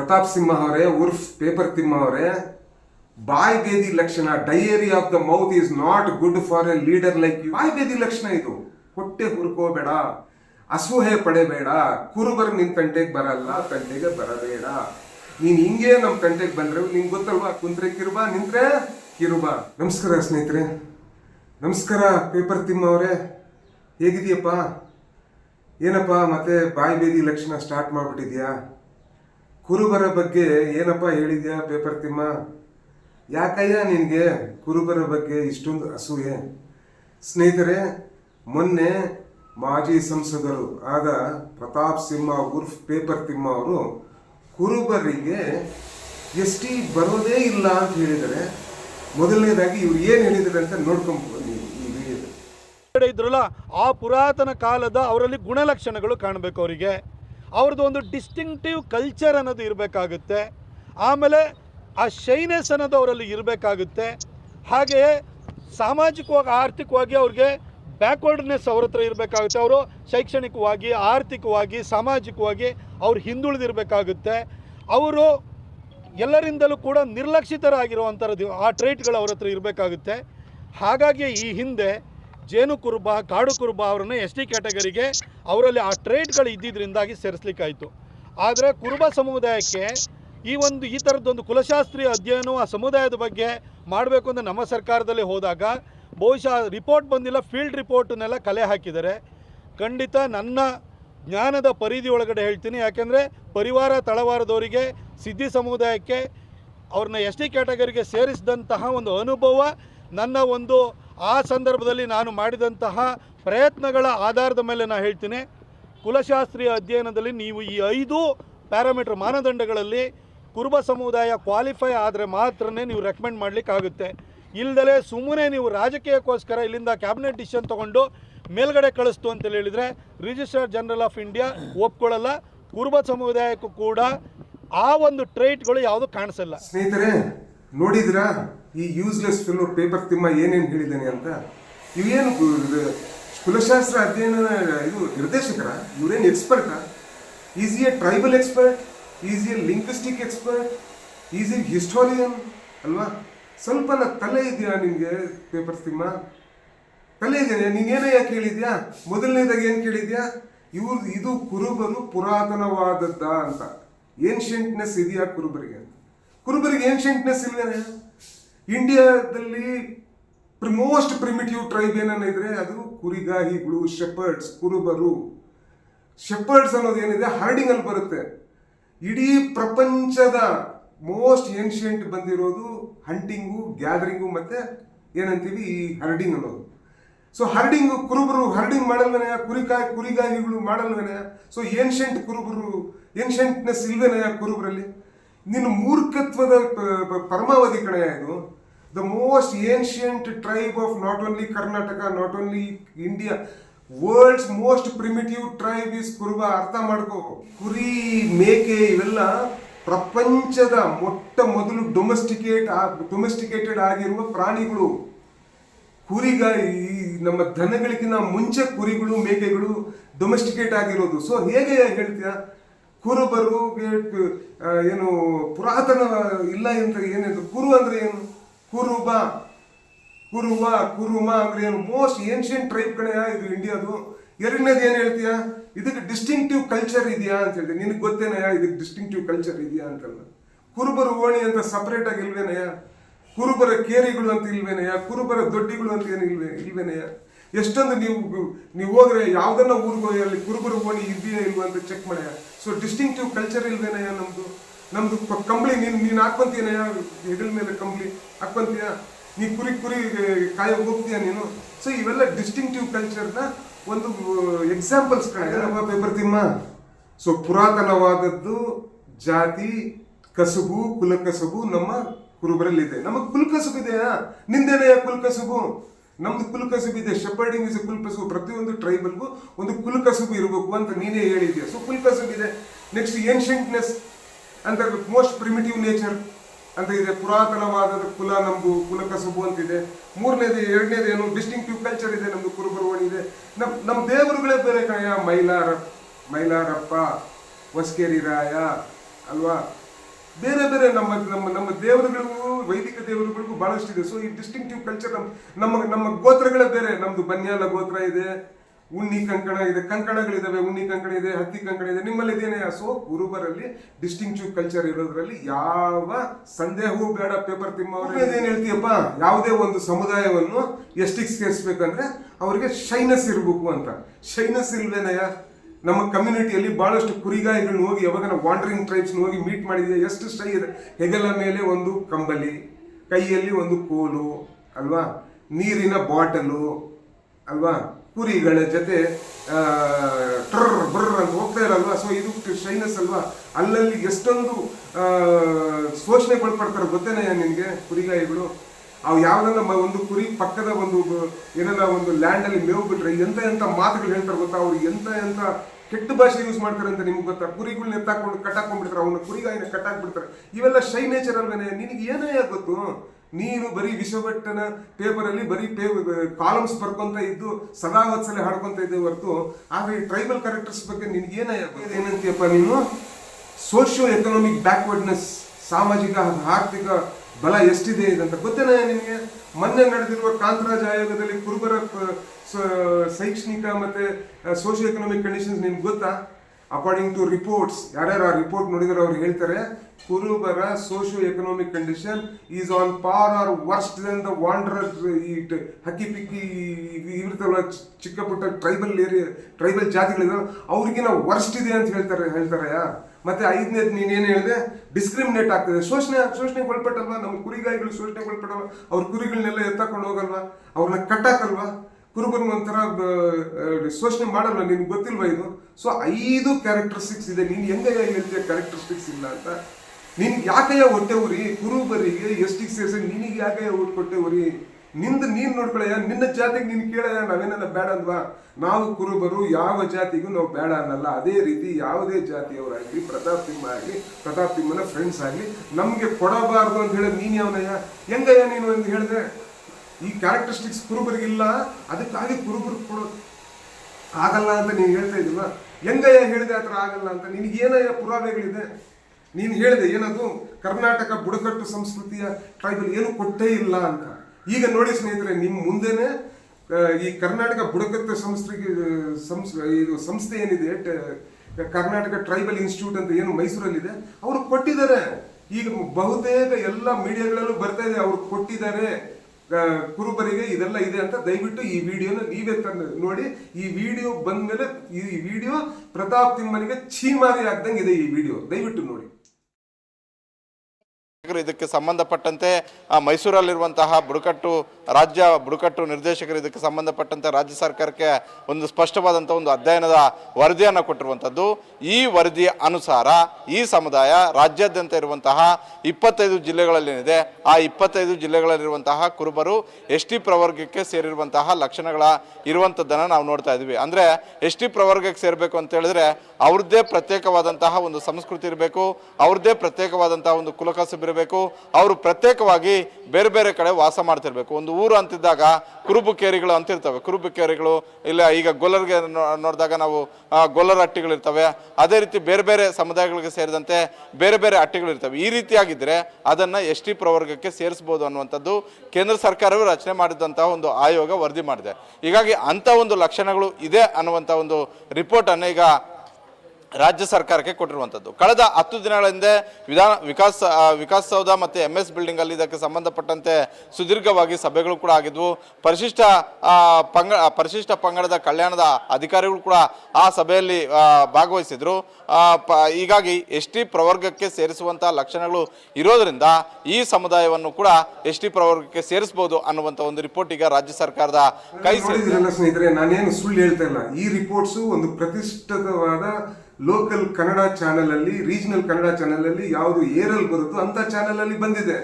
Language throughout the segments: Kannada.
ಪ್ರತಾಪ್ ಸಿಂಹ ಅವರೇ, ಉರ್ಫ್ ಪೇಪರ್ ತಿಮ್ಮ ಅವರೇ ಬಾಯ್ ಬೇದಿ ಲಕ್ಷಣ, diarrhoea of the mouth is not good for a leader like you. ಬಾಯ್ ಬೇದಿ ಲಕ್ಷಣ ಇದು. ಹೊಟ್ಟೆ ಹುರ್ಕೋಬೇಡ, ಅಸೂಹೆ ಪಡೆಬೇಡ, ಕುರುಬರು ನಿನ್ ತಂಟೆಗೆ ಬರಲ್ಲ, ತಂಟೆಗೆ ಬರಬೇಡ. ನೀನ್ ಹಿಂಗೆ ನಮ್ಮ ತಂಟೆಗೆ ಬಂದ್ರೆ ನಿಂಗೆ ಗೊತ್ತಲ್ವಾ? ಕುಂತ್ರೆ ಕಿರುಬ, ನಿಂತ್ರೆ ಕಿರುಬ. ನಮಸ್ಕಾರ ಸ್ನೇಹಿತರೆ. ನಮಸ್ಕಾರ ಪೇಪರ್ ತಿಮ್ಮ ಅವರೇ. ಹೇಗಿದೆಯಪ್ಪ ಏನಪ್ಪ ಮತ್ತೆ ಬಾಯಿ ಬೇದಿ ಲಕ್ಷಣ ಸ್ಟಾರ್ಟ್ ಮಾಡ್ಬಿಟ್ಟಿದ್ಯಾ? ಕುರುಬರ ಬಗ್ಗೆ ಏನಪ್ಪ ಹೇಳಿದ್ಯಾ ಪೇಪರ್ ತಿಮ್ಮ? ಯಾಕಯ್ಯ ನಿನಗೆ ಕುರುಬರ ಬಗ್ಗೆ ಇಷ್ಟೊಂದು ಅಸೂಯೆ? ಸ್ನೇಹಿತರೆ, ಮೊನ್ನೆ ಮಾಜಿ ಸಂಸದರು ಆದ ಪ್ರತಾಪ್ ಸಿಂಹ ಉರ್ಫ್ ಪೇಪರ್ ತಿಮ್ಮ ಅವರು ಕುರುಬರಿಗೆ ಎಸ್ ಟಿ ಬರೋದೇ ಇಲ್ಲ ಅಂತ ಹೇಳಿದರೆ ಮೊದಲನೇದಾಗಿ ಇವ್ರು ಏನು ಹೇಳಿದ್ದಾರೆ ಅಂತ ನೋಡ್ಕೊಂಬೋದು ಇದ್ರಲ್ಲ, ಆ ಪುರಾತನ ಕಾಲದ ಅವರಲ್ಲಿ ಗುಣಲಕ್ಷಣಗಳು ಕಾಣಬೇಕು ಅವರಿಗೆ. ಅವ್ರದ್ದು ಒಂದು ಡಿಸ್ಟಿಂಕ್ಟಿವ್ ಕಲ್ಚರ್ ಅನ್ನೋದು ಇರಬೇಕಾಗುತ್ತೆ. ಆಮೇಲೆ ಆ ಶೈನೆಸ್ ಅನ್ನೋದು ಅವರಲ್ಲಿ ಇರಬೇಕಾಗುತ್ತೆ. ಹಾಗೆಯೇ ಸಾಮಾಜಿಕವಾಗಿ, ಆರ್ಥಿಕವಾಗಿ ಅವ್ರಿಗೆ ಬ್ಯಾಕ್ವರ್ಡ್ನೆಸ್ ಅವ್ರ ಹತ್ರ ಇರಬೇಕಾಗುತ್ತೆ. ಅವರು ಶೈಕ್ಷಣಿಕವಾಗಿ, ಆರ್ಥಿಕವಾಗಿ, ಸಾಮಾಜಿಕವಾಗಿ ಅವ್ರು ಹಿಂದುಳಿದಿರಬೇಕಾಗುತ್ತೆ ಅವರು ಎಲ್ಲರಿಂದಲೂ ಕೂಡ ನಿರ್ಲಕ್ಷಿತರಾಗಿರುವಂಥದ್ದು ಆ ಟ್ರೇಟ್ಗಳು ಅವ್ರ ಹತ್ರ ಇರಬೇಕಾಗುತ್ತೆ. ಹಾಗಾಗಿ ಈ ಹಿಂದೆ ಜೇನು ಕುರುಬ, ಕಾಡು ಕುರುಬ ಅವರನ್ನು ಎಸ್ ಟಿ ಕ್ಯಾಟಗರಿಗೆ ಅವರಲ್ಲಿ ಆ ಟ್ರೇಡ್ಗಳು ಇದ್ದಿದ್ದರಿಂದಾಗಿ ಸೇರಿಸ್ಲಿಕ್ಕಾಯಿತು. ಆದರೆ ಕುರುಬ ಸಮುದಾಯಕ್ಕೆ ಈ ಒಂದು, ಈ ಥರದ್ದೊಂದು ಕುಲಶಾಸ್ತ್ರೀಯ ಅಧ್ಯಯನವು ಆ ಸಮುದಾಯದ ಬಗ್ಗೆ ಮಾಡಬೇಕು ಅಂತ ನಮ್ಮ ಸರ್ಕಾರದಲ್ಲಿ ಹೋದಾಗ ಬಹುಶಃ ರಿಪೋರ್ಟ್ ಬಂದಿಲ್ಲ, ಫೀಲ್ಡ್ ರಿಪೋರ್ಟನ್ನೆಲ್ಲ ಕಲೆ ಹಾಕಿದ್ದಾರೆ. ಖಂಡಿತ ನನ್ನ ಜ್ಞಾನದ ಪರಿಧಿ ಒಳಗಡೆ ಹೇಳ್ತೀನಿ. ಯಾಕೆಂದರೆ ಪರಿವಾರ ತಳವಾರದವರಿಗೆ, ಸಿದ್ಧಿ ಸಮುದಾಯಕ್ಕೆ ಅವ್ರನ್ನ ಎಸ್ ಟಿ ಕ್ಯಾಟಗರಿಗೆ ಸೇರಿಸಿದಂತಹ ಒಂದು ಅನುಭವ, ನನ್ನ ಒಂದು ಆ ಸಂದರ್ಭದಲ್ಲಿ ನಾನು ಮಾಡಿದಂತಹ ಪ್ರಯತ್ನಗಳ ಆಧಾರದ ಮೇಲೆ ನಾನು ಹೇಳ್ತೀನಿ. ಕುಲಶಾಸ್ತ್ರೀಯ ಅಧ್ಯಯನದಲ್ಲಿ ನೀವು ಈ ಐದು ಪ್ಯಾರಾಮೀಟರ್ ಮಾನದಂಡಗಳಲ್ಲಿ ಕುರುಬ ಸಮುದಾಯ ಕ್ವಾಲಿಫೈ ಆದರೆ ಮಾತ್ರನೇ ನೀವು ರೆಕಮೆಂಡ್ ಮಾಡಲಿಕ್ಕಾಗುತ್ತೆ ಇಲ್ಲದಲೇ ಸುಮ್ಮನೆ ನೀವು ರಾಜಕೀಯಕ್ಕೋಸ್ಕರ ಇಲ್ಲಿಂದ ಕ್ಯಾಬಿನೆಟ್ ಡಿಸಿಷನ್ ತೊಗೊಂಡು ಮೇಲ್ಗಡೆ ಕಳಿಸ್ತು ಅಂತೇಳಿ ಹೇಳಿದರೆ ರಿಜಿಸ್ಟ್ರಾರ್ ಜನರಲ್ ಆಫ್ ಇಂಡಿಯಾ ಒಪ್ಕೊಳ್ಳಲ್ಲ. ಕುರುಬ ಸಮುದಾಯಕ್ಕೂ ಕೂಡ ಆ ಒಂದು ಟ್ರೈಟ್ಗಳು ಯಾವುದು ಕಾಣಿಸಲ್ಲ. ಸ್ನೇಹಿತರೆ, ನೋಡಿದ್ರಾ? ಈ ಯೂಸ್ಲೆಸ್ ಫಿಲ್ ಪೇಪರ್ ತಿಮ್ಮ ಏನೇನು ಹೇಳಿದ್ದಾನೆ ಅಂತ? ಇವೇನು ಕುಲಶಾಸ್ತ್ರ ಅಧ್ಯಯನ ಇದು ನಿರ್ದೇಶಕರ? ಇವರೇನು expert is a tribal expert is a linguistic expert is a historian ಅಲ್ವಾ? ಸ್ವಲ್ಪ ತಲೆ ಇದೆಯಾ ನಿಮಗೆ ಪೇಪರ್ ತಿಮ್ಮ? ತಲೆ ಇದೆಯಾ ನೀನೇನೋ ಯಾಕೆ ಕೇಳಿದ್ಯಾ ಮೊದಲನೇದಾಗಿ ಏನು ಕೇಳಿದ್ಯಾ? ಇವ್ರದ್ದು ಇದು ಕುರುಬರು ಪುರಾತನವಾದದ್ದ ಅಂತ. ಏನ್ಷಿಯಂಟ್ನೆಸ್ ಇದೆಯಾ ಕುರುಬರಿಗೆ ಅಂತ. ಕುರುಬರಿಗೆ ಏನ್ಷಿಯಂಟ್ನೆಸ್ ಇಲ್ವೇನೆ? ಇಂಡಿಯಾದಲ್ಲಿ ಮೋಸ್ಟ್ ಪ್ರಿಮಿಟಿವ್ ಟ್ರೈಬ್ ಏನನ್ನ ಇದ್ರೆ ಅದು ಕುರಿಗಾಹಿಗಳು ಶೆಪರ್ಡ್ಸ್ ಕುರುಬರು. ಶೆಪರ್ಡ್ಸ್ ಅನ್ನೋದು ಏನಿದೆ? ಹರ್ಡಿಂಗ್ ಅಲ್ಲಿ ಬರುತ್ತೆ. ಇಡೀ ಪ್ರಪಂಚದ ಮೋಸ್ಟ್ ಏನ್ಷಿಯಂಟ್ ಬಂದಿರೋದು ಹಂಟಿಂಗು ಗ್ಯಾದರಿಂಗು ಮತ್ತೆ ಏನಂತೀವಿ ಈ ಹರ್ಡಿಂಗ್ ಅನ್ನೋದು. ಸೊ ಹರ್ಡಿಂಗ್ ಕುರುಬರು ಹರ್ಡಿಂಗ್ ಮಾಡಲ್ವೇನೆ? ಕುರಿಕಾಯಿ ಕುರಿಗಾಹಿಗಳು ಮಾಡಲ್ವೇನೆ? ಸೊ ಏನ್ಶಿಯಂಟ್ ಕುರುಬರು ಏನ್ಷಂಟ್ನೆಸ್ ಇಲ್ವೇನೆ ಕುರುಬರಲ್ಲಿ? ನಿನ್ನ ಮೂರ್ಖತ್ವದ ಪರಮಾವಧಿ ಕಣೆಯ ಇದು. The most ancient tribe of not only Karnataka not only India world's most primitive tribe is Kuruba ಅರ್ಥ ಮಾಡ್ಕೋ. ಕುರಿ, ಮೇಕೆ ಇವೆಲ್ಲ ಪ್ರಪಂಚದ ಮೊಟ್ಟ ಮೊದಲು ಡೊಮೆಸ್ಟಿಕೇಟ್ ಡೊಮೆಸ್ಟಿಕೇಟೆಡ್ ಆಗಿರುವ ಪ್ರಾಣಿಗಳು. ಕುರಿಗ ಈ, ನಮ್ಮ ದನಗಳಿಗಿಂತ ಮುಂಚೆ ಕುರಿಗಳು, ಮೇಕೆಗಳು ಡೊಮೆಸ್ಟಿಕೇಟ್ ಆಗಿರೋದು. ಸೊ ಹೇಗೆ ಹೇಳ್ತೀಯ? ಕುರುಬರು ಏನು ಪುರಾತನ ಇಲ್ಲ ಅಂತ ಏನಿದ್ರು, ಕುರು ಅಂದ್ರೆ ಏನು? ಕುರುಬ. ಕುರುವ ಕುರುಮ ಅಂದ್ರೆ ಏನು? ಮೋಸ್ಟ್ ಏನ್ಷಿಯಂಟ್ ಟ್ರೈಬ್ ಕಡೆಯ ಇದು ಇಂಡಿಯಾದು ಎರಡನೇದು ಏನು ಹೇಳ್ತೀಯಾ? ಇದಕ್ಕೆ ಡಿಸ್ಟಿಂಕ್ಟಿವ್ ಕಲ್ಚರ್ ಇದೆಯಾ ಅಂತ ಹೇಳಿದೆ. ನಿನಗೆ ಗೊತ್ತೇನಯ್ಯ? ಇದಕ್ಕೆ ಡಿಸ್ಟಿಂಕ್ಟಿವ್ ಕಲ್ಚರ್ ಇದೆಯಾ ಅಂತಲ್ಲ. ಕುರುಬರು ಓಣಿ ಅಂತ ಸಪ್ರೇಟಾಗಿ ಇಲ್ವೇನಯ್ಯ? ಕುರುಬರ ಕೇರಿಗಳು ಅಂತ ಇಲ್ವೇನಯ್ಯ? ಕುರುಬರ ದೊಡ್ಡಿಗಳು ಅಂತ ಏನು ಇಲ್ವೇ ಇಲ್ವೇನಯ್ಯ? ಎಷ್ಟೊಂದು ನೀವು ನೀವು ಹೋದ್ರೆ ಯಾವ್ದನ್ನ ಊರಿಗೆ ಅಲ್ಲಿ ಕುರುಬರ ಓಣಿ ಇದೆಯಾ ಇಲ್ವಾ ಅಂತ ಚೆಕ್ ಮಾಡ್ಯ? ಸೊ ಡಿಸ್ಟಿಂಕ್ಟಿವ್ ಕಲ್ಚರ್ ಇಲ್ವೇನಯ್ಯ ನಮ್ದು? ನಮ್ದು ಕಂಬಳಿ, ನೀನು ನೀನು ಹಾಕ್ಕೊಂತೀಯ ಹೆಗಲ ಮೇಲೆ ಕಂಬಳಿ, ಹಾಕ್ಕೊಂತೀಯ? ನೀ ಕುರಿ ಕುರಿ ಕಾಯ ಹೋಗ್ತೀಯ ನೀನು? ಸೊ ಇವೆಲ್ಲ ಡಿಸ್ಟಿಂಕ್ಟಿವ್ ಕಲ್ಚರ್ನ ಒಂದು ಎಕ್ಸಾಂಪಲ್ಸ್ ಪೇಪರ್ ತಿಮ್ಮ. ಸೊ ಪುರಾತನವಾದದ್ದು ಜಾತಿ, ಕಸುಬು, ಕುಲಕಸುಬು ನಮ್ಮ ಕುರುಬರಲ್ಲಿದೆ ನಮಗೆ ಕುಲ್ಕಸುಬು ಇದೆಯಾ? ನಿಂದೇನೆಯ ಕುಲ್ಕಸುಬು? ನಮ್ದು ಕುಲ್ಕಸುಬು ಇದೆ. ಶೆಪರ್ಡಿಂಗ್ ಇಸ್ ಕುಲ್ಕಸುಬು. ಪ್ರತಿಯೊಂದು ಟ್ರೈಬಲ್ಗೂ ಒಂದು ಕುಲಕಸುಬು ಇರಬೇಕು ಅಂತ ನೀನೇ ಹೇಳಿದ್ಯಾ? ಸೊ ಕುಲ್ಕಸುಬು ಇದೆ. ನೆಕ್ಸ್ಟ್ ಏನ್ಷಂಟ್ನೆಸ್ ಅಂತ ಮೋಸ್ಟ್ ಪ್ರಿಮಿಟಿವ್ ನೇಚರ್ ಅಂತ ಇದೆ ಪುರಾತನವಾದ ಕುಲ ನಮ್ದು ಕುಲ ಕಸುಬು ಅಂತಿದೆ ಮೂರನೇದು ಎರಡನೇದು ಏನು ಡಿಸ್ಟಿಂಕ್ಟಿವ್ ಕಲ್ಚರ್ ಇದೆ ನಮ್ದು ಕುರುಬರವಣಿ ಇದೆ ನಮ್ ನಮ್ಮ ದೇವರುಗಳೇ ಬೇರೆ ಕಾಯ ಮೈಲಾರ ಮೈಲಾರಪ್ಪ ಹೊಸ್ಕೇರಿ ರಾಯ ಅಲ್ವಾ ಬೇರೆ ಬೇರೆ ನಮ್ಮ ನಮ್ಮ ನಮ್ಮ ದೇವರುಗಳಿಗೂ ವೈದಿಕ ದೇವರುಗಳಿಗೂ ಬಹಳಷ್ಟಿದೆ ಸೊ ಈ ಡಿಸ್ಟಿಂಕ್ಟಿವ್ ಕಲ್ಚರ್ ನಮ್ಮ ನಮ್ಮ ನಮ್ಮ ಗೋತ್ರಗಳೇ ಬೇರೆ ನಮ್ದು ಬನ್ಯಾಲ ಗೋತ್ರ ಇದೆ ಉಣ್ಣಿ ಕಂಕಣ ಇದೆ ಕಂಕಣಗಳಿದಾವೆ ಉಣ್ಣಿ ಕಂಕಣ ಇದೆ ಹತ್ತಿ ಕಂಕಣ ಇದೆ ನಿಮ್ಮಲ್ಲಿ ಇದೇನೆ? ಸೊ ಕುರುಬರಲ್ಲಿ ಡಿಸ್ಟಿಂಕ್ಟಿವ್ ಕಲ್ಚರ್ ಇರೋದ್ರಲ್ಲಿ ಯಾವ ಸಂದೇಹವೂ ಬೇಡ ಪೇಪರ್ ತಿಮ್ಮವ್ರು. ಏನು ಹೇಳ್ತೀಯಪ್ಪ? ಯಾವುದೇ ಒಂದು ಸಮುದಾಯವನ್ನು ಎಷ್ಟಿಗೆ ಸೇರಿಸ್ಬೇಕಂದ್ರೆ ಅವರಿಗೆ ಶೈನಸ್ ಇರಬೇಕು ಅಂತ. ಶೈನಸ್ ಇಲ್ವೇನಯ್ಯ? ನಮ್ಮ ಕಮ್ಯುನಿಟಿಯಲ್ಲಿ ಬಹಳಷ್ಟು ಕುರಿಗಾಯಿಗಳನ್ನ ಹೋಗಿ ಯಾವಾಗ ವಾಂಡ್ರಿಂಗ್ ಟ್ರೈಬ್ಸ್ನ ಹೋಗಿ ಮೀಟ್ ಮಾಡಿದ್ಯಾ ಎಷ್ಟು ಸ್ಟೈ ಇದೆ. ಹೆಗಲ ಮೇಲೆ ಒಂದು ಕಂಬಲಿ ಕೈಯಲ್ಲಿ ಒಂದು ಕೋಲು ಅಲ್ವಾ? ನೀರಿನ ಬಾಟಲು ಅಲ್ವಾ? ಕುರಿಗಳ ಜೊತೆ ಟ್ರರ್, ಬ್ರರ್ ಅಂತ ಹೋಗ್ತಾ ಇರಲ್ವಾ? ಸೊ ಇದು ಶೈನಸ್ ಅಲ್ವಾ? ಅಲ್ಲಲ್ಲಿ ಎಷ್ಟೊಂದು ಶೋಷಣೆಗೊಳ್ಪಡ್ತಾರೆ ಗೊತ್ತೇನೆ ನಿನಗೆ ಕುರಿಗಾಯಿಗಳು? ಅವು ಯಾವ್ದನ್ನ ಒಂದು ಕುರಿ ಪಕ್ಕದ ಒಂದು ಏನಾರ ಒಂದು ಲ್ಯಾಂಡ್ ಅಲ್ಲಿ ಮೇವು ಬಿಟ್ರೆ ಎಂತ ಎಂತ ಮಾತುಗಳು ಹೇಳ್ತಾರೆ ಗೊತ್ತಾ? ಅವ್ರು ಎಂತ ಎಂತ ಕೆಟ್ಟ ಭಾಷೆ ಯೂಸ್ ಮಾಡ್ತಾರೆ ಅಂತ ನಿಮ್ಗೆ ಗೊತ್ತಾ? ಕುರಿಗಳನ್ನ ಎತ್ತಾಕೊಂಡು ಕಟ್ಟಾಕೊಂಡ್ಬಿಡ್ತಾರೆ. ಅವನ ಕುರಿಗಾಯಿನ ಕಟ್ಟಾಕ್ಬಿಡ್ತಾರೆ. ಇವೆಲ್ಲ ಶೈ ನೇಚರ್ ಅಲ್ವೇನೆ ನಿನಗೆ ಏನೇ ಗೊತ್ತು? ನೀನು ಬರೀ ವಿಶ್ವಭಟ್ಟನ ಪೇಪರಲ್ಲಿ ಬರೀ ಪೇ ಕಾಲಮ್ಸ್ ಬರ್ಕೊಂತ ಇದ್ದು ಸದಾ ವತ್ಸಲೆ ಹಾಡ್ಕೊಂತ ಇದ್ದೆ ಹೊರತು ಆದರೆ ಈ ಟ್ರೈಬಲ್ ಕ್ಯಾರೆಕ್ಟರ್ಸ್ ಬಗ್ಗೆ ನಿನ್ಗೆ ಏನಯ್ಯ ಏನಂತೀಯಪ್ಪ ನೀನು? ಸೋಷಿಯೋ ಎಕನಾಮಿಕ್ ಬ್ಯಾಕ್ವರ್ಡ್ನೆಸ್ ಸಾಮಾಜಿಕ ಆರ್ಥಿಕ ಬಲ ಎಷ್ಟಿದೆ ಇದಂತ ಗೊತ್ತೇನ ನಿಮಗೆ ಮೊನ್ನೆ ನಡೆದಿರುವ ಕಾಂತರಾಜ ಆಯೋಗದಲ್ಲಿ ಕುರುಬರ ಶೈಕ್ಷಣಿಕ ಮತ್ತೆ ಸೋಷಿಯೋ ಎಕನಾಮಿಕ್ ಕಂಡೀಷನ್ಸ್ ನಿಮ್ಗೆ ಗೊತ್ತಾ? ಅಕಾರ್ಡಿಂಗ್ ಟು ರಿಪೋರ್ಟ್ಸ್ ಯಾರ್ಯಾರು ಆ ರಿಪೋರ್ಟ್ ನೋಡಿದ್ರೆ ಅವ್ರು ಹೇಳ್ತಾರೆ, ಕುರುಬರ socio economic condition is on par or worst than the wanderer ಈ ಹಕ್ಕಿ ಪಿಕ್ಕಿ ಚಿ- ಚಿಕ್ಕ ಪುಟ್ಟ ಟ್ರೈಬಲ್ ಏರಿಯಾ ಟ್ರೈಬಲ್ ಜಾತಿಗಳಿದ್ರು ಅವ್ರಿಗಿನ ವರ್ಸ್ಟ್ ಇದೆ ಅಂತ ಹೇಳ್ತಾರೆ ಹೇಳ್ತಾರೆ ಮತ್ತೆ ಐದನೇದು ನೀನೇನು ಹೇಳಿದೆ? ಡಿಸ್ಕ್ರಿಮಿನೇಟ್ ಆಗ್ತದೆ. ಶೋಷಣೆ, ಶೋಷಣೆಗೆ ಒಳಪಟ್ಟಲ್ವಾ? ನಮ್ಮ ಕುರಿಗಾಯಿಗಳು ಶೋಷಣೆಗೆ ಒಳಪಟ್ಟಲ್ವ? ಅವ್ರ ಕುರಿಗಳನ್ನೆಲ್ಲ ಎತ್ತಾಕೊಂಡು ಹೋಗಲ್ವಾ? ಅವ್ರನ್ನ ಕಟ್ಟಾಕಲ್ವಾ? ಕುರುಬರ್ನ ಒಂಥರ ಶೋಷಣೆ ಮಾಡಲ್ವಾ? ನಿಮ್ಗೆ ಗೊತ್ತಿಲ್ವಾ ಇದು? ಸೊ ಐದು ಕ್ಯಾರೆಕ್ಟರಿಸ್ಟಿಕ್ಸ್ ಇದೆ. ನೀನು ಹೆಂಗಯ್ಯ ಹೇಳ್ತೀಯ ಕ್ಯಾರೆಕ್ಟರಿಸ್ಟಿಕ್ಸ್ ಇಲ್ಲ ಅಂತ? ನಿನ್ಗೆ ಯಾಕಯ್ಯ ಹೊಟ್ಟೆ ಉರಿ? ಕುರುಬರಿಗೆ ಎಷ್ಟಿಗೆ ಸೇರಿಸಿ? ನಿನಗೆ ಯಾಕಯ್ಯ ಊಟ ಕೊಟ್ಟೆ ಉರಿ? ನಿಂದು ನೀನು ನೋಡ್ಕೊಳಯ್ಯ. ನಿನ್ನ ಜಾತಿಗೆ ನೀನು ಕೇಳಯ್ಯ. ನಾವೇನೆಲ್ಲ ಬೇಡ ಅಲ್ವಾ ನಾವು ಕುರುಬರು, ಯಾವ ಜಾತಿಗೂ ನಾವು ಬೇಡ ಅನ್ನಲ್ಲ. ಅದೇ ರೀತಿ ಯಾವುದೇ ಜಾತಿಯವರಾಗಲಿ, ಪ್ರತಾಪ್ ಸಿಂಹ ಆಗಲಿ, ಪ್ರತಾಪ್ ಸಿಂಹನ ಫ್ರೆಂಡ್ಸ್ ಆಗಲಿ, ನಮಗೆ ಕೊಡಬಾರ್ದು ಅಂತ ಹೇಳಿ ನೀನು ಯಾವನಯ್ಯ? ಹೆಂಗಯ್ಯ ನೀನು ಅಂತ ಹೇಳಿದೆ? ಈ ಕ್ಯಾರೆಕ್ಟರಿಸ್ಟಿಕ್ಸ್ ಕುರುಬರಿಗಿಲ್ಲ. ಅದಕ್ಕಾಗಿ ಕುರುಬರು ಕೊಡೋದು ಆಗಲ್ಲ ಅಂತ ನೀನು ಹೇಳ್ತಾ ಇದ್ದೀವ ಹೆಂಗಯ್ಯ ಹೇಳಿದೆ ಆ ಥರ ಆಗಲ್ಲ ಅಂತ. ನಿನಗೆ ಏನಯ್ಯ ಪುರಾವೆಗಳಿದೆ? ನೀನು ಹೇಳಿದೆ ಏನದು? ಕರ್ನಾಟಕ ಬುಡಕಟ್ಟು ಸಂಸ್ಕೃತಿಯ ಟ್ರೈಬಲ್ ಏನು ಕೊಟ್ಟೇ ಇಲ್ಲ ಅಂತ. ಈಗ ನೋಡಿ ಸ್ನೇಹಿತರೆ ನಿಮ್ಮ ಮುಂದೆನೆ ಈ ಕರ್ನಾಟಕ ಬುಡಕಟ್ಟು ಸಂಸ್ಥೆಗೆ ಸಂಸ್, ಇದು ಸಂಸ್ಥೆ ಏನಿದೆ ಕರ್ನಾಟಕ ಟ್ರೈಬಲ್ ಇನ್ಸ್ಟಿಟ್ಯೂಟ್ ಅಂತ ಏನು ಮೈಸೂರಲ್ಲಿದೆ, ಅವರು ಕೊಟ್ಟಿದ್ದಾರೆ. ಈಗ ಬಹುತೇಕ ಎಲ್ಲ ಮೀಡಿಯಾಗಳಲ್ಲೂ ಬರ್ತಾ ಇದೆ, ಅವರು ಕೊಟ್ಟಿದ್ದಾರೆ. ಕುರುಬರಿಗೆ ಇದೆಲ್ಲ ಇದೆ ಅಂತ ದಯವಿಟ್ಟು ಈ ವಿಡಿಯೋನ ನೀವೇ ತಂದು ನೋಡಿ. ಈ ವಿಡಿಯೋ ಬಂದ್ಮೇಲೆ ಈ ವಿಡಿಯೋ ಪ್ರತಾಪ್ ತಿಮ್ಮನಿಗೆ ಛೀಮಾರಿ ಆಗ್ದಂಗೆ ಇದೆ ಈ ವಿಡಿಯೋ. ದಯವಿಟ್ಟು ನೋಡಿ. ಇದಕ್ಕೆ ಸಂಬಂಧಪಟ್ಟಂತೆ ಮೈಸೂರಲ್ಲಿರುವಂತಹ ಬುಡಕಟ್ಟು, ರಾಜ್ಯ ಬುಡಕಟ್ಟು ನಿರ್ದೇಶಕರು ಇದಕ್ಕೆ ಸಂಬಂಧಪಟ್ಟಂತೆ ರಾಜ್ಯ ಸರ್ಕಾರಕ್ಕೆ ಒಂದು ಸ್ಪಷ್ಟವಾದಂಥ ಒಂದು ಅಧ್ಯಯನದ ವರದಿಯನ್ನು ಕೊಟ್ಟಿರುವಂಥದ್ದು. ಈ ವರದಿಯ ಅನುಸಾರ ಈ ಸಮುದಾಯ ರಾಜ್ಯಾದ್ಯಂತ ಇರುವಂತಹ ಇಪ್ಪತ್ತೈದು ಜಿಲ್ಲೆಗಳಲ್ಲೇನಿದೆ, ಆ ಇಪ್ಪತ್ತೈದು ಜಿಲ್ಲೆಗಳಲ್ಲಿರುವಂತಹ ಕುರುಬರು ಎಸ್ ಟಿ ಪ್ರವರ್ಗಕ್ಕೆ ಸೇರಿರುವಂತಹ ಲಕ್ಷಣಗಳ ಇರುವಂಥದ್ದನ್ನು ನಾವು ನೋಡ್ತಾ ಇದ್ದೀವಿ ಅಂದರೆ ಎಸ್ ಟಿ ಪ್ರವರ್ಗಕ್ಕೆ ಸೇರಬೇಕು ಅಂತ ಹೇಳಿದ್ರೆ ಅವ್ರದ್ದೇ ಪ್ರತ್ಯೇಕವಾದಂತಹ ಒಂದು ಸಂಸ್ಕೃತಿ ಇರಬೇಕು, ಅವ್ರದ್ದೇ ಪ್ರತ್ಯೇಕವಾದಂತಹ ಒಂದು ಕುಲಕಸು ಇರಬೇಕು ಅವರು ಪ್ರತ್ಯೇಕವಾಗಿ ಬೇರೆ ಬೇರೆ ಕಡೆ ವಾಸ ಮಾಡ್ತಿರ್ಬೇಕು. ಒಂದು ಊರು ಅಂತಿದ್ದಾಗ ಕುರುಬು ಕೇರಿಗಳು ಅಂತಿರ್ತವೆ. ಕುರುಬು ಕೇರಿಗಳು ಇಲ್ಲ ಈಗ ಗೊಲ್ಲರ್ಗೆ ನೋಡಿದಾಗ ನಾವು ಗೊಲ್ಲರ ಅಟ್ಟಿಗಳಿರ್ತವೆ. ಅದೇ ರೀತಿ ಬೇರೆ ಬೇರೆ ಸಮುದಾಯಗಳಿಗೆ ಸೇರಿದಂತೆ ಬೇರೆ ಬೇರೆ ಹಟ್ಟಿಗಳಿರ್ತವೆ ಈ ರೀತಿಯಾಗಿದ್ದರೆ ಅದನ್ನು ಎಸ್ ಟಿ ಪ್ರವರ್ಗಕ್ಕೆ ಸೇರಿಸ್ಬೋದು ಅನ್ನುವಂಥದ್ದು ಕೇಂದ್ರ ಸರ್ಕಾರವೇ ರಚನೆ ಮಾಡಿದಂತಹ ಒಂದು ಆಯೋಗ ವರದಿ ಮಾಡಿದೆ. ಹೀಗಾಗಿ ಅಂಥ ಒಂದು ಲಕ್ಷಣಗಳು ಇದೆ ಅನ್ನುವಂಥ ಒಂದು ರಿಪೋರ್ಟನ್ನು ಈಗ ರಾಜ್ಯ ಸರ್ಕಾರಕ್ಕೆ ಕೊಟ್ಟಿರುವಂಥದ್ದು ಕಳೆದ ಹತ್ತು ದಿನಗಳ ಹಿಂದೆ ವಿಧಾನ ವಿಕಾಸ ವಿಕಾಸ ಸೌಧ ಮತ್ತು ಎಂ ಎಸ್ ಬಿಲ್ಡಿಂಗಲ್ಲಿ ಇದಕ್ಕೆ ಸಂಬಂಧಪಟ್ಟಂತೆ ಸುದೀರ್ಘವಾಗಿ ಸಭೆಗಳು ಕೂಡ ಆಗಿದ್ವು. ಪರಿಶಿಷ್ಟ ಪಂಗ ಪರಿಶಿಷ್ಟ ಪಂಗಡದ ಕಲ್ಯಾಣದ ಅಧಿಕಾರಿಗಳು ಕೂಡ ಆ ಸಭೆಯಲ್ಲಿ ಭಾಗವಹಿಸಿದರು. ಹೀಗಾಗಿ ಎಸ್ ಟಿ ಪ್ರವರ್ಗಕ್ಕೆ ಸೇರಿಸುವಂಥ ಲಕ್ಷಣಗಳು ಇರೋದರಿಂದ ಈ ಸಮುದಾಯವನ್ನು ಕೂಡ ಎಸ್ ಟಿ ಪ್ರವರ್ಗಕ್ಕೆ ಸೇರಿಸಬಹುದು ಅನ್ನುವಂಥ ಒಂದು ರಿಪೋರ್ಟ್ ಈಗ ರಾಜ್ಯ ಸರ್ಕಾರದ ಕೈ ಸೇರಿದೆ. ಸ್ನೇಹಿತರೆ ನಾನೇನು ಸುಳ್ಳು ಹೇಳ್ತಾ ಇಲ್ಲ. ಈ ರಿಪೋರ್ಟ್ಸು ಒಂದು ಪ್ರತಿಷ್ಠಿತವಾದ ಲೋಕಲ್ ಕನ್ನಡ ಚಾನೆಲ್ ಅಲ್ಲಿ ರೀಜನಲ್ ಕನ್ನಡ ಚಾನೆಲ್ ಅಲ್ಲಿ ಯಾವುದು ಏರಲ್ಲಿ ಬರುತ್ತೋ ಅಂತ ಚಾನೆಲ್ ಅಲ್ಲಿ ಬಂದಿದೆ.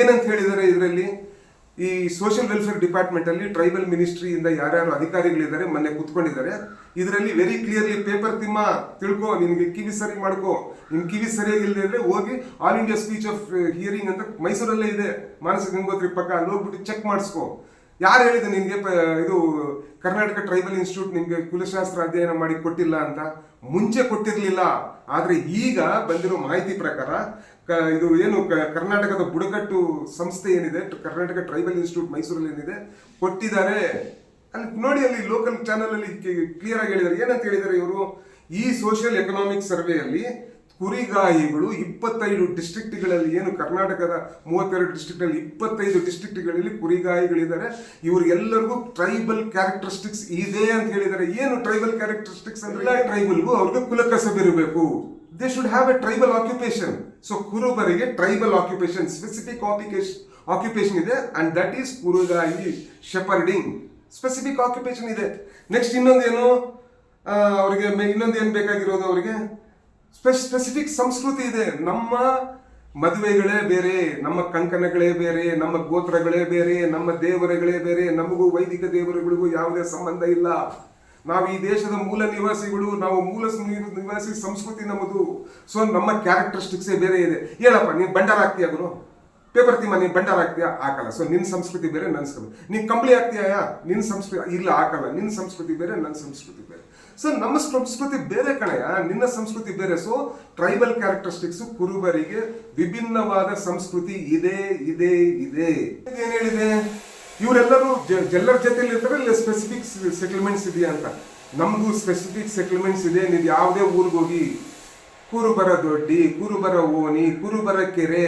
ಏನಂತ ಹೇಳಿದ್ದಾರೆ ಇದರಲ್ಲಿ? ಈ ಸೋಷಿಯಲ್ ವೆಲ್ಫೇರ್ ಡಿಪಾರ್ಟ್ಮೆಂಟ್ ಅಲ್ಲಿ ಟ್ರೈಬಲ್ ಮಿನಿಸ್ಟ್ರಿಯಿಂದ ಯಾರ್ಯಾರು ಅಧಿಕಾರಿಗಳಿದ್ದಾರೆ ಮೊನ್ನೆ ಕುತ್ಕೊಂಡಿದ್ದಾರೆ. ಇದರಲ್ಲಿ ವೆರಿ ಕ್ಲಿಯರ್ಲಿ ಪೇಪರ್ ತಿಮ್ಮ, ತಿಳ್ಕೊ, ನಿನ್ಗೆ ಕಿವಿ ಸರಿ ಮಾಡ್ಕೋ. ನಿನ್ ಕಿವಿ ಸರಿಯಾಗಿಲ್ಲದೆ ಅಂದರೆ ಹೋಗಿ All India speech of hearing ಅಂತ ಮೈಸೂರಲ್ಲೇ ಇದೆ. ಮಾನಸ ಗಂಗೋತ್ರಿ ಪಕ್ಕ ಅಲ್ಲಿ ಹೋಗ್ಬಿಟ್ಟು ಚೆಕ್ ಮಾಡಿಸ್ಕೊ. ಯಾರು ಹೇಳಿದೆ ನಿಮಗೆ ಇದು ಕರ್ನಾಟಕ ಟ್ರೈಬಲ್ ಇನ್ಸ್ಟಿಟ್ಯೂಟ್ ನಿಮಗೆ ಕುಲಶಾಸ್ತ್ರ ಅಧ್ಯಯನ ಮಾಡಿ ಕೊಟ್ಟಿಲ್ಲ ಅಂತ? ಮುಂಚೆ ಕೊಟ್ಟಿರಲಿಲ್ಲ. ಆದರೆ ಈಗ ಬಂದಿರೋ ಮಾಹಿತಿ ಪ್ರಕಾರ, ಕ- ಇದು ಏನು ಕರ್ನಾಟಕದ ಬುಡಕಟ್ಟು ಸಂಸ್ಥೆ ಏನಿದೆ, ಕರ್ನಾಟಕ ಟ್ರೈಬಲ್ ಇನ್ಸ್ಟಿಟ್ಯೂಟ್ ಮೈಸೂರಲ್ಲಿ ಏನಿದೆ, ಕೊಟ್ಟಿದ್ದಾರೆ. ಅಲ್ಲಿ ನೋಡಿ, ಅಲ್ಲಿ ಲೋಕಲ್ ಚಾನಲಲ್ಲಿ ಕ್ಲಿಯರ್ ಆಗಿ ಹೇಳಿದ್ದಾರೆ. ಏನಂತ ಹೇಳಿದ್ದಾರೆ ಇವರು? ಈ ಸೋಷಿಯಲ್ ಎಕನಾಮಿಕ್ ಸರ್ವೆಯಲ್ಲಿ ಕುರಿಗಾಹಿಗಳು ಇಪ್ಪತ್ತೈದು ಡಿಸ್ಟ್ರಿಕ್ಟ್ಗಳಲ್ಲಿ ಏನು ಕರ್ನಾಟಕದ ಮೂವತ್ತೆರಡು ಡಿಸ್ಟ್ರಿಕ್ಟಲ್ಲಿ ಇಪ್ಪತ್ತೈದು ಡಿಸ್ಟ್ರಿಕ್ಟ್ಗಳಲ್ಲಿ ಕುರಿಗಾಯಿಗಳಿದ್ದಾರೆ. ಇವರಿಗೆಲ್ಲರಿಗೂ ಟ್ರೈಬಲ್ ಕ್ಯಾರೆಕ್ಟರಿಸ್ಟಿಕ್ಸ್ ಇದೆ ಅಂತ ಹೇಳಿದ್ದಾರೆ. ಏನು ಟ್ರೈಬಲ್ ಕ್ಯಾರೆಕ್ಟರಿಸ್ಟಿಕ್ಸ್ ಅಂದ್ರೆ ಟ್ರೈಬಲ್ಗೂ ಅವ್ರಿಗೆ ಕುಲಕಸಬಿರಬೇಕು they should have a tribal occupation so ಕುರುಬರಿಗೆ tribal occupation specific occupation occupation ಇದೆ. ಅಂಡ್ ದಟ್ ಈಸ್ ಕುರುಗಾಯಿ ಶೆಪರ್ಡಿಂಗ್ ಸ್ಪೆಸಿಫಿಕ್ ಆಕ್ಯುಪೇಷನ್ ಇದೆ. ನೆಕ್ಸ್ಟ್ ಇನ್ನೊಂದೇನು? ಅವರಿಗೆ ಇನ್ನೊಂದು ಏನು ಬೇಕಾಗಿರೋದು ಅವರಿಗೆ? ಸ್ಪೆಸಿಫಿಕ್ ಸಂಸ್ಕೃತಿ ಇದೆ. ನಮ್ಮ ಮದುವೆಗಳೇ ಬೇರೆ, ನಮ್ಮ ಕಂಕಣಗಳೇ ಬೇರೆ, ನಮ್ಮ ಗೋತ್ರಗಳೇ ಬೇರೆ, ನಮ್ಮ ದೇವರುಗಳೇ ಬೇರೆ, ನಮಗೂ ವೈದಿಕ ದೇವರುಗಳಿಗೂ ಯಾವುದೇ ಸಂಬಂಧ ಇಲ್ಲ. ನಾವು ಈ ದೇಶದ ಮೂಲ ನಿವಾಸಿಗಳು, ನಾವು ಮೂಲ ನಿವಾಸಿ ಸಂಸ್ಕೃತಿ ನಮ್ಮದು. ಸೊ ನಮ್ಮ ಕ್ಯಾರೆಕ್ಟರಿಸ್ಟಿಕ್ಸೇ ಬೇರೆ ಇದೆ. ಹೇಳಪ್ಪ, ನೀನು ಬಂಡಾರ ಆಗ್ತೀಯ ಗುರು? ಪೇಪರ್ ತಿಮ್ಮ, ನೀನು ಬಂಡಾರ ಹಾಕ್ತೀಯಾ ಹಾಕಲ್ಲ. ಸೊ ನಿನ್ನ ಸಂಸ್ಕೃತಿ ಬೇರೆ ನನ್ನ ಸಂಸ್ಕೃತಿ. ನೀನು ಕಂಬಳಿ ಹಾಕ್ತೀಯಾ ನಿನ್ನ ಸಂಸ್ಕೃತಿ ಇಲ್ಲ, ಹಾಕಲ್ಲ. ನಿನ್ನ ಸಂಸ್ಕೃತಿ ಬೇರೆ ನನ್ನ ಸಂಸ್ಕೃತಿ ಬೇರೆ. ಸೊ ನಮ್ಮ ಸಂಸ್ಕೃತಿ ಬೇರೆ ಕಣಯ್ಯ ನಿನ್ನ ಸಂಸ್ಕೃತಿ ಬೇರೆ. ಸೊ ಟ್ರೈಬಲ್ ಕ್ಯಾರೆಕ್ಟರಿಸ್ಟಿಕ್ಸ್ ಕುರುಬರಿಗೆ ವಿಭಿನ್ನವಾದ ಸಂಸ್ಕೃತಿ ಇದೆ ಇದೆ ಇದೆ. ಏನ್ ಹೇಳಿದೆ? ಇವರೆಲ್ಲರೂ ಎಲ್ಲರ ಜೊತೆಲಿ ಇರ್ತಾರೆ ಸ್ಪೆಸಿಫಿಕ್ ಸೆಟಲ್ಮೆಂಟ್ಸ್ ಇದೆಯಾ ಅಂತ? ನಮಗೂ ಸ್ಪೆಸಿಫಿಕ್ ಸೆಟಲ್ಮೆಂಟ್ಸ್ ಇದೆ, ನೀವು ಯಾವುದೇ ಊರಿಗೆ ಹೋಗಿ ಕುರುಬರ ದೊಡ್ಡಿ, ಕುರುಬರ ಓಣಿ, ಕುರುಬರ ಕೆರೆ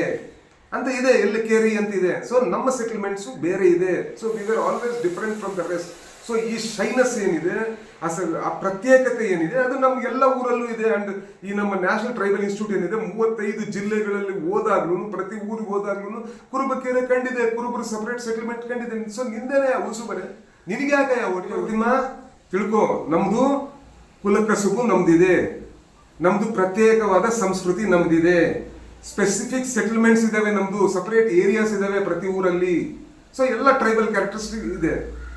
ಅಂತ ಇದೆ, ಎಲ್ಲಿ ಕೇರಿ ಅಂತ ಇದೆ. ಸೊ ನಮ್ಮ ಸೆಟಲ್ಮೆಂಟ್ಸು ಬೇರೆ ಇದೆ. So we are always different from the rest so ಈ ಶೈನಸ್ ಏನಿದೆ ಆ ಆ ಪ್ರತ್ಯೇಕತೆ ಏನಿದೆ, ಅದು ನಮ್ಗೆ ಎಲ್ಲ ಊರಲ್ಲೂ ಇದೆ. ಅಂಡ್ ಈ ನಮ್ಮ ನ್ಯಾಷನಲ್ ಟ್ರೈಬಲ್ ಇನ್ಸ್ಟಿಟ್ಯೂಟ್ ಏನಿದೆ, ಮೂವತ್ತೈದು ಜಿಲ್ಲೆಗಳಲ್ಲಿ ಹೋದಾಗ್ಲೂ ಪ್ರತಿ ಊರಿಗೆ ಹೋದಾಗ್ಲೂ ಕುರುಬಕೆರೆ ಕಂಡಿದೆ, ಕುರುಬರು ಸಪರೇಟ್ ಸೆಟಲ್ಮೆಂಟ್ ಕಂಡಿದೆ. ಸೊ ನಿಂದೇನೆ ಉಸು ಬರೆ ನಿನಗೆ ಯಾಕೆ ತಿಳ್ಕೋ ತಿಳ್ಕೊ, ನಮ್ದು ಕುಲಕಸುಬು ನಮ್ದಿದೆ. ನಮ್ದು ಪ್ರತ್ಯೇಕವಾದ ಸಂಸ್ಕೃತಿ ನಮ್ದಿದೆ. ಸ್ಪೆಸಿಫಿಕ್ ಸೆಟಲ್ಮೆಂಟ್ಸ್ ಇದಾವೆ ನಮ್ದು ಸಪರೇಟ್ ಏರಿಯಾಸ್ ಇದಾವೆ ಪ್ರತಿ ಊರಲ್ಲಿ. ಸೊ ಎಲ್ಲ ಟ್ರೈಬಲ್ ಕ್ಯಾರೆಕ್ಟರಿಸ್ಟಿಕ್ ಇದೆ.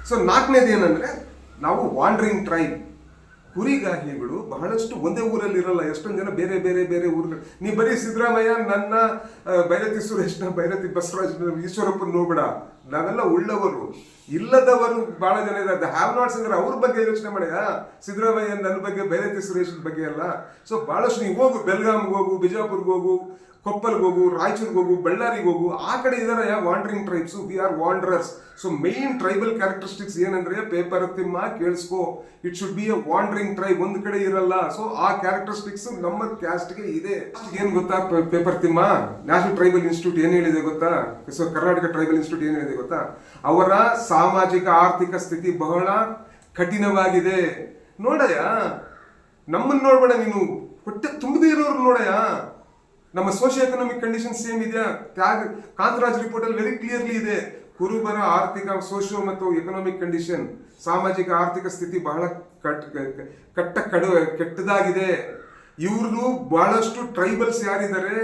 ಸೊ ನಾಲ್ಕನೇದು ಏನಂದ್ರೆ, ನಾವು ವಾಂಡ್ರಿಂಗ್ ಟ್ರೈಬ್ ಕುರಿಗಾಹಿಗಳು ಬಹಳಷ್ಟು ಒಂದೇ ಊರಲ್ಲಿ ಇರಲ್ಲ, ಎಷ್ಟೊಂದು ಜನ ಬೇರೆ ಬೇರೆ ಬೇರೆ ಊರುಗಳು ನೀ ಬರೀ ಸಿದ್ದರಾಮಯ್ಯ, ನನ್ನ ಬೈರತಿ ಸುರೇಶ್ನ, ಬೈರತಿ ಬಸವರಾಜ್ ಈಶ್ವರಪ್ಪನ ನೋಡ್ಬೇಡ. ನಾವೆಲ್ಲ ಉಳ್ಳವರು. ಇಲ್ಲದವರು ಬಹಳ ಜನ ಇದ್ದಾರೆ. ಹ್ಯಾವ್ ನಾಟ್ಸ್ ಅಂದ್ರೆ ಅವ್ರ ಬಗ್ಗೆ ಯೋಚನೆ ಮಾಡ್ಯಾ ಸಿದ್ದರಾಮಯ್ಯ ನನ್ನ ಬಗ್ಗೆ ಬೈರತಿ ಸುರೇಶ್ ಬಗ್ಗೆ ಅಲ್ಲ ಸೊ ಬಹಳಷ್ಟು ನೀವು ಹೋಗು ಬೆಲ್ಗಾಮ್ಗೆ ಹೋಗು, ಬಿಜಾಪುರ್ಗೆ ಹೋಗು, ಕೊಪ್ಪಲ್ಗೆ ಹೋಗು, ರಾಯಚೂರ್ಗೆ ಹೋಗು, ಬಳ್ಳಾರಿಗೆ ಹೋಗು, ಆ ಕಡೆ ಇದಾರೆ wandering tribes we are wanderers so main tribal characteristics ಏನಂದ್ರೆ paper Thimma, ಕೇಳಿಸ್ಕೋ. It should be a wandering tribe ಒಂದು ಕಡೆ ಇರಲ್ಲ. ಸೊ ಆ ಕ್ಯಾರೆಕ್ಟರಿಸ್ಟಿಕ್ಸ್ ನಮ್ಮ ಕ್ಯಾಸ್ಟ್ಗೆ ಇದೆ. ಏನು ಗೊತ್ತಾ paper Thimma? National tribal institute ಏನು ಹೇಳಿದೆ ಗೊತ್ತಾ? ಸೊ ಕರ್ನಾಟಕ ಟ್ರೈಬಲ್ ಇನ್ಸ್ಟಿಟ್ಯೂಟ್ ಏನು ಹೇಳಿದೆ? ಗೊತ್ತಾ? ಅವರ ಸಾಮಾಜಿಕ ಆರ್ಥಿಕ ಸ್ಥಿತಿ ಬಹಳ ಕಠಿಣವಾಗಿದೆ. ನೋಡಯ್ಯ ನಮ್ಮನ್ನ ನೋಡ್ಬೇಡ ನೀನು. ಹೊಟ್ಟೆ ತುಂಬದೇ ಇರೋರು ನೋಡಯ್ಯ. ನಮ್ಮ ಸೋಷಿಯೋ ಎಕನಾಮಿಕ್ ಕಂಡೀಷನ್ ಸೇಮ್ ಇದೆಯಾ? ತ್ಯಾಗ, ಕಾಂತರಾಜ್ ರಿಪೋರ್ಟ್ ಅಲ್ಲಿ ವೆರಿ ಕ್ಲಿಯರ್ಲಿ ಇದೆ. ಕುರುಬರ ಆರ್ಥಿಕ ಸೋಷಿಯೋ ಮತ್ತು ಎಕನಾಮಿಕ್ ಕಂಡೀಷನ್ ಸಾಮಾಜಿಕ ಆರ್ಥಿಕ ಸ್ಥಿತಿ ಬಹಳ ಕಟ್, ಕಟ್ಟ ಕಡು, ಕೆಟ್ಟದಾಗಿದೆ. ಇವ್ರದ್ದು ಬಹಳಷ್ಟು ಟ್ರೈಬಲ್ಸ್ ಯಾರಿದ್ದಾರೆ?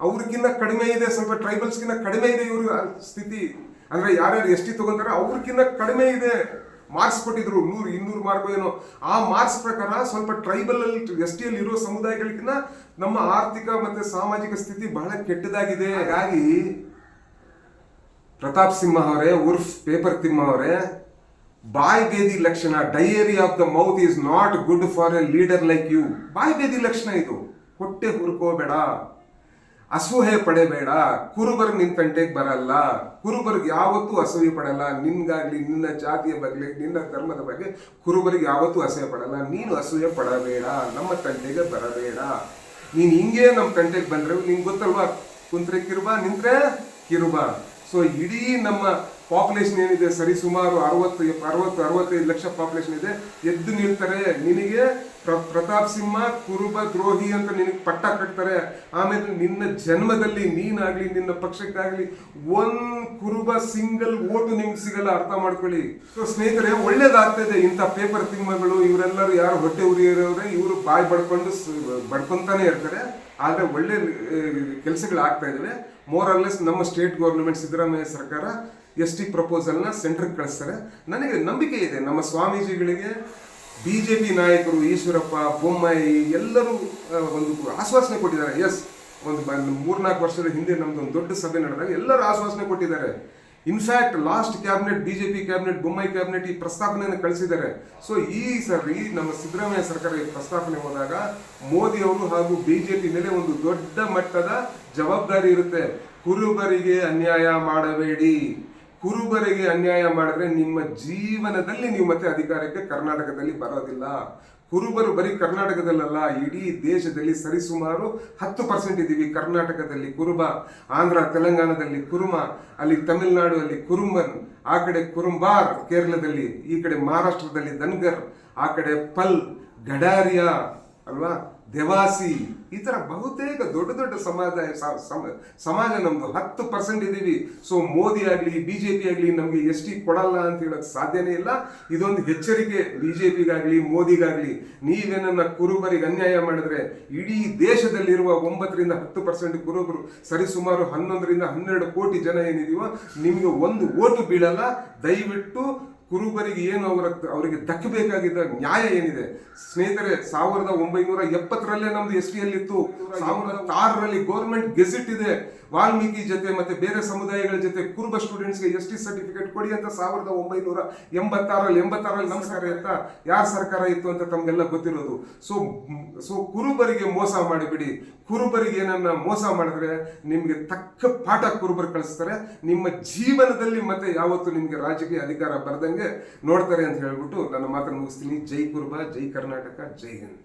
ಅವ್ರಿಗಿಂತ ಕಡಿಮೆ ಇದೆ. ಸ್ವಲ್ಪ ಟ್ರೈಬಲ್ಸ್ಗಿನ್ನ ಕಡಿಮೆ ಇದೆ ಇವ್ರ ಸ್ಥಿತಿ. ಅಂದ್ರೆ ಯಾರ್ಯಾರು ಎಸ್ ಟಿ ತಗೊಂತಾರೆ ಅವ್ರಿಗಿನ್ನ ಕಡಿಮೆ ಇದೆ ಮಾರ್ಕ್ಸ್ ಕೊಟ್ಟಿದ್ರು, ನೂರು, ಇನ್ನೂರು ಮಾರ್ಕ್ ಏನೋ. ಆ ಮಾರ್ಕ್ಸ್ ಪ್ರಕಾರ ಸ್ವಲ್ಪ ಟ್ರೈಬಲ್ ಅಲ್ಲಿ, ಎಸ್ ಟಿ ಅಲ್ಲಿ ಇರೋ ಸಮುದಾಯಗಳಿಗಿನ್ನ ನಮ್ಮ ಆರ್ಥಿಕ ಮತ್ತೆ ಸಾಮಾಜಿಕ ಸ್ಥಿತಿ ಬಹಳ ಕೆಟ್ಟದಾಗಿದೆ. ಹಾಗಾಗಿ ಪ್ರತಾಪ್ ಸಿಂಹ ಅವರೇ, ಉರ್ಫ್ ಪೇಪರ್ ತಿಮ್ಮ ಅವರೇ, ಬಾಯ್ ಬೇದಿ ಲಕ್ಷಣ diarrhoea of the mouth is not good for a leader like you ಬಾಯ್ ಬೇದಿ ಲಕ್ಷಣ ಇದು. ಹೊಟ್ಟೆ ಹುರ್ಕೋಬೇಡ. ಅಸೂಹೆ ಪಡೆಬೇಡ. ಕುರುಬರ್ ನಿನ್ ತಂಟೆಗೆ ಬರಲ್ಲ. ಕುರುಬರ್ಗೆ ಯಾವತ್ತೂ ಅಸೂಯೆ ಪಡಲ್ಲ. ನಿನ್ಗಾಗ್ಲಿ, ನಿನ್ನ ಜಾತಿಯ ಬಗ್ಗೆ ನಿನ್ನ ಧರ್ಮದ ಬಗ್ಗೆ ಕುರುಬರಿಗೆ ಯಾವತ್ತೂ ಅಸೂಹೆ ಪಡಲ್ಲ. ನೀನು ಅಸೂಹೆ ಪಡಬೇಡ. ನಮ್ಮ ತಂಟೆಗೆ ಬರಬೇಡ. ನೀನು ಹಿಂಗೆ ನಮ್ಮ ತಂಟೆಗೆ ಬಂದ್ರೆ. ನಿಂಗೆ ಗೊತ್ತಲ್ವಾ? ಕುಂತ್ರೆ ಕಿರುಬ, ನಿಂತ್ರೆ ಕಿರುಬ. ಸೊ ಇಡೀ ನಮ್ಮ ಪಾಪ್ಯುಲೇಷನ್ ಏನಿದೆ, ಸರಿ ಸುಮಾರು ಅರವತ್ತು ಅರವತ್ತು, ಅರವತ್ತೈದು ಲಕ್ಷ ಪಾಪ್ಯುಲೇಷನ್ ಇದೆ. ಎದ್ದು ನಿಲ್ತಾರೆ. ನಿನಗೆ ಪ್ರ- ಪ್ರತಾಪ್ ಸಿಂಹ, ಕುರುಬ, ದ್ರೋಹಿ ಅಂತ ನಿನಗೆ ಪಟ್ಟ ಕಟ್ತಾರೆ. ಆಮೇಲೆ ನಿನ್ನ ಜನ್ಮದಲ್ಲಿ ನೀನಾಗ್ಲಿ, ನಿನ್ನ ಪಕ್ಷಕ್ಕಾಗಲಿ ಒಂದು ಕುರುಬ ಸಿಂಗಲ್ ಓಟು ನಿಮ್ಗೆ ಸಿಗಲ್ಲ, ಅರ್ಥ ಮಾಡ್ಕೊಳ್ಳಿ. ಸೊ ಸ್ನೇಹಿತರೆ, ಒಳ್ಳೇದಾಗ್ತದೆ ಇಂಥ ಪೇಪರ್ ತಿಮ್ಮಗಳು. ಇವರೆಲ್ಲರೂ ಯಾರು ಹೊಟ್ಟೆ ಉರಿಯೋರವ್ರೆ, ಇವರು ಬಾಯಿ ಬಡ್ಕೊಂಡು ಬಡ್ಕೊಂತಾನೆ ಇರ್ತಾರೆ. ಆದರೆ ಒಳ್ಳೆ ಕೆಲಸಗಳು ಆಗ್ತಾ ಇದಾವೆ. ಮೋರ್ ಲೆಸ್ ನಮ್ಮ ಸ್ಟೇಟ್ ಗೌರ್ಮೆಂಟ್ ಸಿದ್ದರಾಮಯ್ಯ ಸರ್ಕಾರ ಎಸ್ ಟಿ ಪ್ರಪೋಸಲ್ನ ಸೆಂಟ್ರಿಗೆ ಕಳಿಸ್ತಾರೆ. ನನಗೆ ನಂಬಿಕೆ ಇದೆ. ನಮ್ಮ ಸ್ವಾಮೀಜಿಗಳಿಗೆ ಬಿ ಜೆ ಪಿ ನಾಯಕರು, ಈಶ್ವರಪ್ಪ, ಬೊಮ್ಮಾಯಿ ಎಲ್ಲರೂ ಒಂದು ಆಶ್ವಾಸನೆ ಕೊಟ್ಟಿದ್ದಾರೆ. ಎಸ್, ಒಂದು ಬ- ಮೂರ್ನಾಲ್ಕು ವರ್ಷದ ಹಿಂದೆ ನಮ್ದು ಒಂದು ದೊಡ್ಡ ಸಭೆ ನಡೆದಾಗ ಎಲ್ಲರೂ ಆಶ್ವಾಸನೆ ಕೊಟ್ಟಿದ್ದಾರೆ. In fact last cabinet BJP cabinet, Bommai cabinet ಈ ಪ್ರಸ್ತಾಪನೆಯನ್ನು ಕಳಿಸಿದ್ದಾರೆ. ಸೊ, ಈ ಸರಿ ನಮ್ಮ ಸಿದ್ದರಾಮಯ್ಯ ಸರ್ಕಾರ ಈ ಪ್ರಸ್ತಾಪನೆ ಹೋದಾಗ ಮೋದಿ ಅವರು ಹಾಗೂ ಬಿಜೆಪಿ ಮೇಲೆ ಒಂದು ದೊಡ್ಡ ಮಟ್ಟದ ಜವಾಬ್ದಾರಿ ಇರುತ್ತೆ. ಕುರುಬರಿಗೆ ಅನ್ಯಾಯ ಮಾಡಬೇಡಿ. ಕುರುಬರಿಗೆ ಅನ್ಯಾಯ ಮಾಡಿದ್ರೆ ನಿಮ್ಮ ಜೀವನದಲ್ಲಿ ನೀವು ಮತ್ತೆ ಅಧಿಕಾರಕ್ಕೆ ಕರ್ನಾಟಕದಲ್ಲಿ ಬರೋದಿಲ್ಲ. ಕುರುಬರು ಬರೀ ಕರ್ನಾಟಕದಲ್ಲಲ್ಲ, ಇಡೀ ದೇಶದಲ್ಲಿ ಸರಿಸುಮಾರು ಹತ್ತು ಪರ್ಸೆಂಟ್ ಇದ್ದೀವಿ. ಕರ್ನಾಟಕದಲ್ಲಿ ಕುರುಬ, ಆಂಧ್ರ, ತೆಲಂಗಾಣದಲ್ಲಿ ಕುರುಮ, ಅಲ್ಲಿ ತಮಿಳುನಾಡು ಅಲ್ಲಿ ಕುರುಂಬನ್, ಆ ಕಡೆ ಕುರುಂಬಾರ್ ಕೇರಳದಲ್ಲಿ, ಈ ಕಡೆ ಮಹಾರಾಷ್ಟ್ರದಲ್ಲಿ ದನ್ಗರ್ ಆ ಕಡೆ ಪಲ್, ಗಡಾರಿಯಾ ಅಲ್ವಾ? ದೇವಾಸಿ. ಈ ಥರ ಬಹುತೇಕ ದೊಡ್ಡ ದೊಡ್ಡ ಸಮಾಜ ಸಮಾಜ ನಮ್ದು ಹತ್ತು ಪರ್ಸೆಂಟ್ ಇದೀವಿ ಸೊ ಮೋದಿ ಆಗ್ಲಿ ಬಿಜೆಪಿ ಆಗಲಿ ನಮಗೆ ಎಸ್ ಟಿ ಕೊಡಲ್ಲ ಅಂತ ಹೇಳಕ್ ಸಾಧ್ಯನೇ ಇಲ್ಲ. ಇದೊಂದು ಎಚ್ಚರಿಕೆ ಬಿಜೆಪಿಗಾಗ್ಲಿ ಮೋದಿಗಾಗ್ಲಿ. ನೀವೇನನ್ನ ಕುರುಬರಿಗೆ ಅನ್ಯಾಯ ಮಾಡಿದ್ರೆ ಇಡೀ ದೇಶದಲ್ಲಿರುವ ಒಂಬತ್ತರಿಂದ ಹತ್ತು ಪರ್ಸೆಂಟ್ ಕುರುಬರು ಸರಿಸುಮಾರು ಹನ್ನೊಂದರಿಂದ ಹನ್ನೆರಡು ಕೋಟಿ ಜನ ಏನಿದೆಯೋ ನಿಮಗೆ ಒಂದು ಓಟು ಬೀಳಲ್ಲ. ದಯವಿಟ್ಟು ಕುರುಬರಿಗೆ ಏನು ಅವರ ಅವರಿಗೆ ದಕ್ಕಬೇಕಾಗಿದ್ದ ನ್ಯಾಯ ಏನಿದೆ? ಸ್ನೇಹಿತರೆ, ಸಾವಿರದ ಒಂಬೈನೂರ ಎಪ್ಪತ್ತರಲ್ಲೇ ನಮ್ದು ಎಸ್ ಟಿ ಇತ್ತು. ಸಾವಿರದ ಆರರಲ್ಲಿ ಗೌರ್ಮೆಂಟ್ ಗೆಜೆಟ್ ಇದೆ. ವಾಲ್ಮೀಕಿ ಜೊತೆ ಮತ್ತೆ ಬೇರೆ ಸಮುದಾಯಗಳ ಜೊತೆ ಕುರುಬ ಸ್ಟೂಡೆಂಟ್ಸ್ಗೆ ಎಸ್ ಟಿ ಸರ್ಟಿಫಿಕೇಟ್ ಕೊಡಿ ಅಂತ ಸಾವಿರದ ಒಂಬೈನೂರ ಎಂಬತ್ತಾರಲ್ಲಿ ಎಂಬತ್ತಾರಲ್ಲಿ ನಮ್ಮ ಅಂತ ಯಾರ ಸರ್ಕಾರ ಇತ್ತು ಅಂತ ತಮಗೆಲ್ಲ ಗೊತ್ತಿರೋದು. ಸೊ ಸೊ ಕುರುಬರಿಗೆ ಮೋಸ ಮಾಡಿಬಿಡಿ. ಕುರುಬರಿಗೆ ಏನನ್ನ ಮೋಸ ಮಾಡಿದ್ರೆ ನಿಮಗೆ ತಕ್ಕ ಪಾಠ ಕುರುಬರು ಕಳಿಸ್ತಾರೆ. ನಿಮ್ಮ ಜೀವನದಲ್ಲಿ ಮತ್ತೆ ಯಾವತ್ತು ನಿಮಗೆ ರಾಜಕೀಯ ಅಧಿಕಾರ ಬರದಂಗೆ ನೋಡ್ತಾರೆ ಅಂತ ಹೇಳ್ಬಿಟ್ಟು ನನ್ನ ಮಾತನ್ನು ಮುಗಿಸ್ತೀನಿ. ಜೈ ಕುರ್ಬಾ ಜೈ ಕರ್ನಾಟಕ ಜೈ ಹಿಂದ್.